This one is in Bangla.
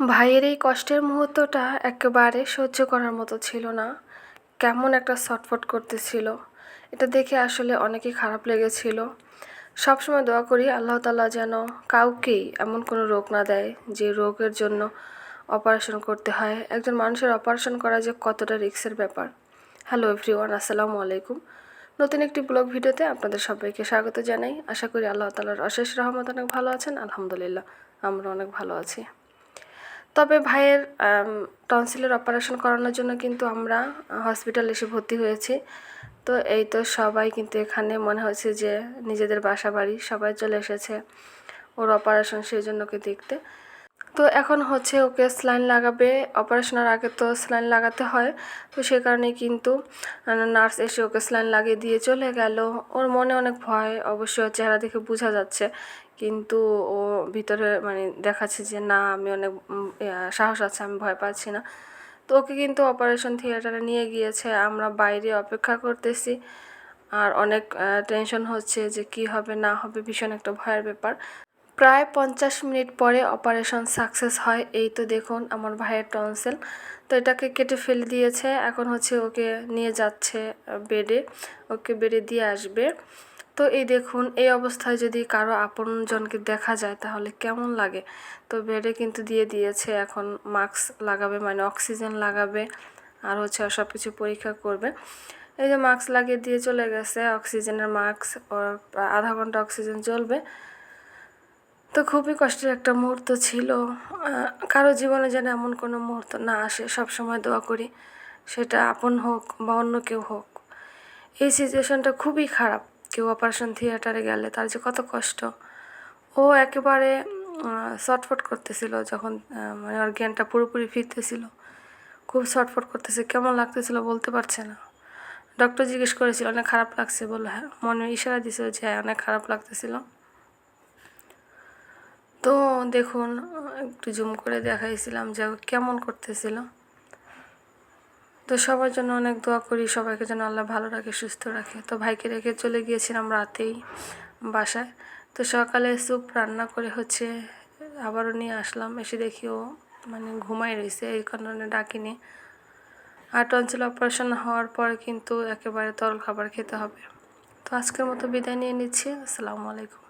ভাইয়ের এই কষ্টের মুহূর্তটা একেবারে সহ্য করার মতো ছিল না। কেমন একটা ছটফট করতেছিল। এটা দেখে আসলে অনেকই খারাপ লেগেছিল। সবসময় দোয়া করি আল্লাহ তাআলা যেন কাউকেই এমন কোনো রোগ না দেয় যে রোগের জন্য অপারেশন করতে হয়। একজন মানুষের অপারেশন করা যে কতটা রিস্কের ব্যাপার। হ্যালো এভরিওয়ান আসসালামু আলাইকুম। নতুন একটি ব্লগ ভিডিওতে আপনাদের সবাইকে স্বাগত জানাই। আশা করি আল্লাহ তালার অশেষ রহমত অনেক ভালো আছেন। আলহামদুলিল্লাহ, আমরা অনেক ভালো আছি। তবে ভাইয়ের টনসিলের অপারেশন করানোর জন্য কিন্তু আমরা হসপিটাল এসে ভর্তি হয়েছি। তো এই তো সবাই কিন্তু এখানে মনে হয়েছে যে নিজেদের বাসা বাড়ি সবাই চলে এসেছে ওর অপারেশন সেই জন্যকে দেখতে। তো এখন হচ্ছে ওকে স্লাইন লাগাবে। অপারেশনের আগে তো স্লাইন লাগাতে হয়। তো সে কারণে কিন্তু নার্স এসে ওকে স্লাইন লাগিয়ে দিয়ে চলে গেল। ওর মনে অনেক ভয়, অবশ্যই চেহারা দেখে বোঝা যাচ্ছে। কিন্তু ও ভিতরে মানে দেখাচ্ছে যে, না, আমি অনেক সাহস আছে, আমি ভয় পাচ্ছি না। তো ওকে কিন্তু অপারেশন থিয়েটারে নিয়ে গিয়েছে। আমরা বাইরে অপেক্ষা করতেছি। আর অনেক টেনশন হচ্ছে যে, কি হবে, না হবে, ভীষণ একটা ভয়ের ব্যাপার। প্রায় পঞ্চাশ মিনিট পরে অপারেশন সাকসেস হয়। এই তো দেখুন আমার ভাইয়ের টনসেল। তো এটাকে কেটে ফেলে দিয়েছে। এখন হচ্ছে ওকে নিয়ে যাচ্ছে বেডে। ওকে বেডে দিয়ে আসবে। তো এই দেখুন, এই অবস্থায় যদি কারও আপনজনকে দেখা যায় তাহলে কেমন লাগে? তো বেডে কিন্তু দিয়ে দিয়েছে। এখন মাস্ক লাগাবে মানে অক্সিজেন লাগাবে আর হচ্ছে সব কিছু পরীক্ষা করবে। এই যে মাস্ক লাগিয়ে দিয়ে চলে গেছে, অক্সিজেনের মাস্ক আধা ঘণ্টা অক্সিজেন চলবে তো খুবই কষ্টের একটা মুহূর্ত ছিল। কারও জীবনে যেন এমন কোনো মুহূর্ত না আসে সব সময় দোয়া করি সেটা আপন হোক বা অন্য কেউ হোক। এই সিচুয়েশনটা খুবই খারাপ। কেউ অপারেশন থিয়েটারে গেলে তার যে কত কষ্ট। ও একেবারে শর্টফট করতেছিল যখন মানে ওর জ্ঞানটা পুরোপুরি ফিরতেছিল। খুব শর্টফট করতেছে, কেমন লাগতেছিল বলতে পারছে না। ডক্টর জিজ্ঞেস করেছিল, অনেক খারাপ লাগছে? বলে হ্যাঁ। মনে ইশারা দিছিল যে হ্যাঁ অনেক খারাপ লাগতেছিল। তো দেখুন, একটু জুম করে দেখাইছিলাম যে কেমন করতেছিল। তো সবার জন্য অনেক দোয়া করি, সবাইকে যেন আল্লাহ ভালো রাখে, সুস্থ রাখে। তো ভাইকে রেখে চলে গিয়েছিলাম রাতেই বাসায়। তো সকালে স্যুপ রান্না করে হচ্ছে আবারও নিয়ে আসলাম। এসে দেখি ও মানে ঘুমাই রয়েছে, এই কারণে ডাকিনি। আর টনসিল অপারেশন হওয়ার পর কিন্তু একেবারে তরল খাবার খেতে হবে। তো আজকের মতো বিদায় নিয়ে নিচ্ছি। আসসালামু আলাইকুম।